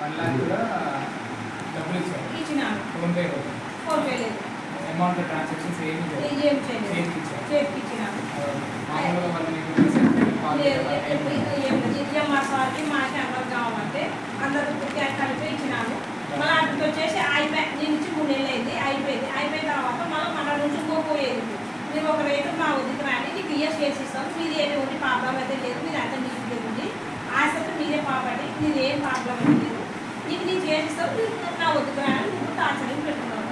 One lakh కూడా డబ్బులు ఇచ్చారు. ఇచ్చినాను ఫోన్పే కూడా. ఫోన్ పే లేదు. అమౌంట్ ట్రాన్సాక్షన్స్ ఏమి ఏం చేయలేదు చేతికి ఇచ్చినాను మామూలుగా వాళ్ళు మీకు మా సార్కి మా కెమెరా కావాలంటే అందరూ కలిపి ఇచ్చినాను మళ్ళీ అక్కడికి వచ్చేసి అయిపోయి మూడు నెలలు అయింది అయిపోయింది. అయిపోయిన తర్వాత మళ్ళీ మన నుంచి ఇంకోపోయేది మీరు ఒక రేటు మా వద్దుకు రాని నీకు ఇయర్స్ చేసి ఇస్తాం. మీది ఏమి ఉంది? ప్రాబ్లం అయితే లేదు. మీరు అంతా నీకు ఉంది మీదే పాపడి. మీది ఏం ప్రాబ్లం అయితే లేదు. నీకు నీకు చేసిస్తాం నీకు నా వద్దుకు రాని నువ్వు టార్చరింగ్ పెట్టుకున్నావు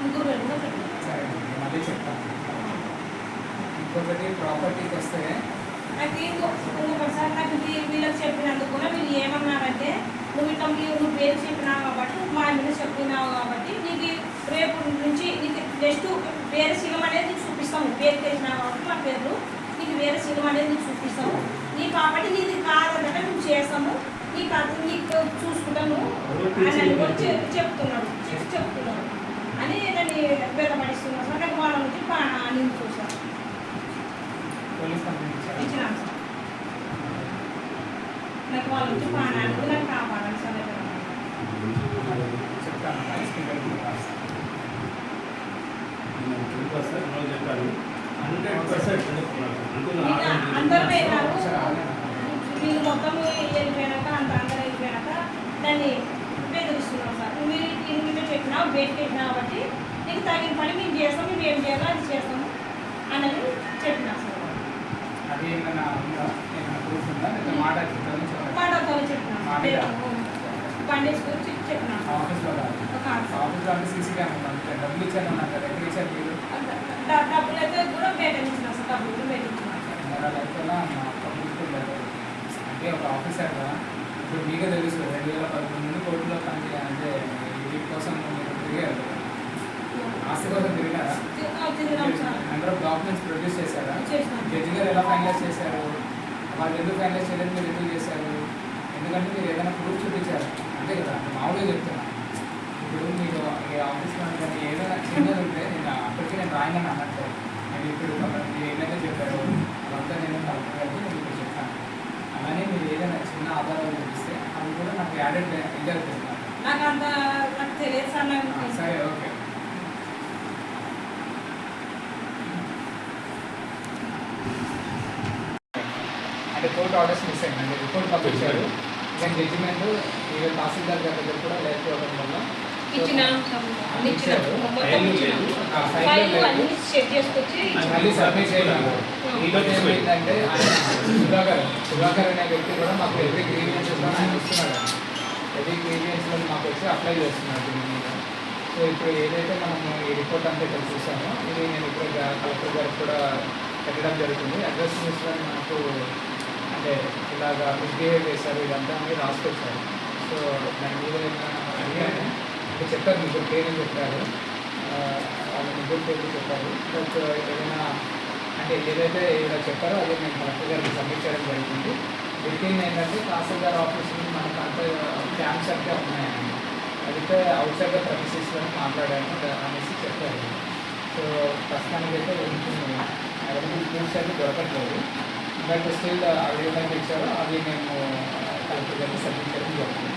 ముగ్గురు పెట్టుకున్నా పెట్టుకున్నావు ఇంకొకటి ప్రాపర్టీకి వస్తే నాకు ఇంకో ఇంకొకసారి నాకు వీళ్ళకి చెప్పినందుకు కూడా వీళ్ళు ఏమన్నారంటే నువ్వు ఇట్లా నువ్వు పేరు చెప్పినావు కాబట్టి నువ్వు మా మీద చెప్పినావు కాబట్టి నీకు రేపు నుంచి నీకు నెక్స్ట్ వేరే సినిమా అనేది నీకు చూపిస్తాము పేరు తెచ్చినావు కాబట్టి మా పేరు నీకు వేరే సినిమా అనేది నీకు చూపిస్తాము నీ కాబట్టి నీది కాదంటే మేము చేస్తాము నీకు అది నీకు చూసుకుంటాము. అని అని కూడా చెప్- చెప్తున్నాడు చెప్- చెప్తున్నాడు. అని నన్ను బెల్లమడిస్తున్నాడు సార్ నాకు వాళ్ళ నుంచి బాగా నేను చూసాను ఇచ్చినాను సార్. నాకు వాళ్ళ నుంచి ప్రాణానికి నాకు కాపాడాలి సార్. అందరూ మొత్తం వెళ్ళిపోయాక దాన్ని బెదిరిస్తున్నాం సార్. మీరు ఇంటికి చెప్పినావు బయటకి పెట్టినావు కాబట్టి నీకు తగిన పని మేము చేస్తాం మేము ఏం చేయాలో అది చేస్తాము అన్నది చెప్పినాం సార్. మాటతో చెప్పినాం గురించి డబ్బులు అయితే కూడా బయట ఇచ్చినాం సార్ డబ్బులు అంటే ఒక ఆఫీసర్గా ఇప్పుడు మీకే తెలుసు రెండు వేల పదకొండు నుండి కోర్టులో పని అంటే వీటి కోసం మీరు తిరిగారు ఆస్తి కోసం తిరిగారా నెంబర్ ఆఫ్ డాక్యుమెంట్స్ ప్రొడ్యూస్ చేశారా? జడ్జి గారు ఎలా ఫైనలైజ్ చేశారు? వాళ్ళు ఎందుకు ఫైనలైజ్ చేయలేదు మీరు ఎందుకు చేశారు? ఎందుకంటే మీరు ఏదైనా ప్రూఫ్ చూపించారు. అంతే కదా మామూలుగా చెప్తున్నా. ఇప్పుడు మీరు ఆఫీస్లో కానీ ఏదైనా చిన్నది ఉంటే నేను అప్పటికి నేను రాయమని అనట్లేదు నేను ఇప్పుడు ఒక మీరు ఏదైనా చెప్పారు అదంతా నేను కలెక్టర్ గారికి నేను ఇప్పుడు చెప్తాను అలానే మీరు ఏదైనా చిన్న ఆధారాలు చూపిస్తే అవి కూడా నాకు యాడెడ్ ఇది అవుతుంది నాకు అంత నాకు తెలియదు సార్ నాకు ఆ, సరే ఓకే. అంటే కోర్టు ఆర్డర్స్ మిస్ అయింది. అంటే రిపోర్ట్ పంపించారు. దాని జడ్జిమెంట్ ఈ తహసీల్దార్ గారి దగ్గర కూడా లేకపోవడం వల్ల. మళ్ళీ సబ్మిట్ చేయలేదు ఈరోజు ఏమైందంటే ఆయన సుధాకర్ సుధాకర్ అనే వ్యక్తి కూడా మాకు ఎవ్రీ గ్రీవియన్సెస్లో ఆయన వస్తున్నాడు ఎవ్రీ గ్రీవియన్స్లో మాకు వచ్చి అప్లై చేస్తున్నాడు దీని మీద. సో ఇప్పుడు ఏదైతే మనము ఈ రిపోర్ట్ అంతా ఇక్కడ చూసామో ఇది నేను ఇప్పుడు కలెక్టర్ గారికి కూడా పెట్టడం జరుగుతుంది. అడ్రస్ మిస్టర్ మనకు అంటే ఇలాగా మిస్బిహేవ్ చేశారు ఇదంతా అని రాసుకొచ్చారు. సో దాని మీద అడిగాను అంటే చెప్పారు ముగ్గురు పేరు చెప్పారు. వాళ్ళ ముగ్గురు పేర్లు చెప్పారు. బట్ ఏదైనా అంటే ఏదైతే ఇలా చెప్పారో అది నేను కలెక్టర్ గారికి సబ్మిట్ చేయడం జరుగుతుంది. వితిన్ ఏంటంటే తహసీల్దార్ ఆఫీస్ నుంచి మనకు అంత uh, క్యాంప్స్ అంటే ఉన్నాయండి. అయితే అవుట్ సైడ్ ప్రమిసెస్లో మాట్లాడాను అనేసి చెప్పారు. సో ప్రస్తుతానికి అయితే ఉంటుంది అవన్నీ ప్రూఫ్స్ అయితే దొరకట్లేదు. బట్ స్టిల్ uh, అవి ఏమైతే ఇచ్చారో అవి మేము uh, కలెక్టర్ గారికి సబ్మిట్ చేయడం జరుగుతుంది